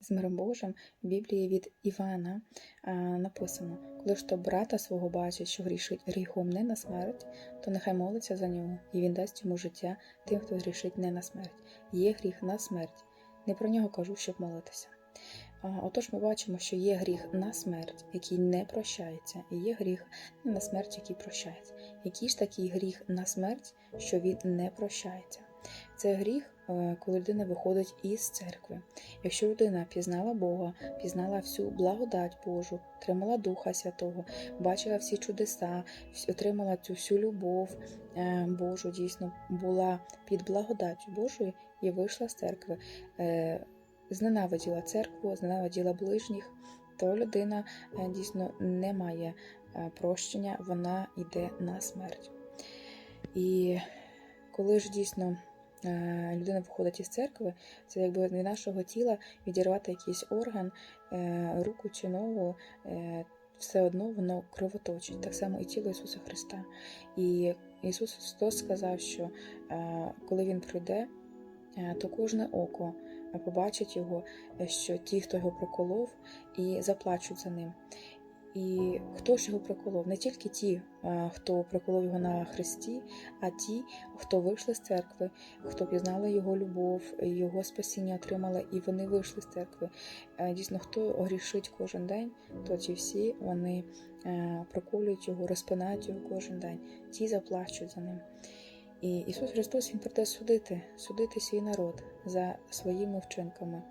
З миром Божим в Біблії від Івана а, написано: коли ж то брата свого бачить, що грішить гріхом не на смерть, то нехай молиться за нього, і він дасть йому життя тим, хто грішить не на смерть. Є гріх на смерть. Не про нього кажу, щоб молитися. Отож, ми бачимо, що є гріх на смерть, який не прощається, і є гріх не на смерть, який прощається. Який ж такий гріх на смерть, що він не прощається? Це гріх, е, коли людина виходить із церкви. Якщо людина пізнала Бога, пізнала всю благодать Божу, отримала Духа Святого, бачила всі чудеса, отримала цю всю любов е, Божу, дійсно була під благодаттю Божою і вийшла з церкви, е, зненавиділа церкву, зненавиділа ближніх, то людина е, дійсно не має прощення, вона йде на смерть. І коли ж дійсно людина виходить із церкви, це якби від нашого тіла відірвати якийсь орган, е, руку чи ногу, е, все одно воно кровоточить. Так само і тіло Ісуса Христа. І Ісус Христос сказав, що е, коли Він прийде, е, то кожне око побачить його, е, що ті, хто його проколов, і заплачуть за ним. І хто ж його проколов? Не тільки ті, е, хто проколов його на хресті, а ті, хто вийшли з церкви, хто пізнали його любов, його спасіння отримали, і вони вийшли з церкви. Е, Дійсно, хто грішить кожен день, то ті всі вони е, проколюють його, розпинають його кожен день, ті заплачуть за ним. І Ісус Христос Він прийде судити, судити свій народ за своїми вчинками.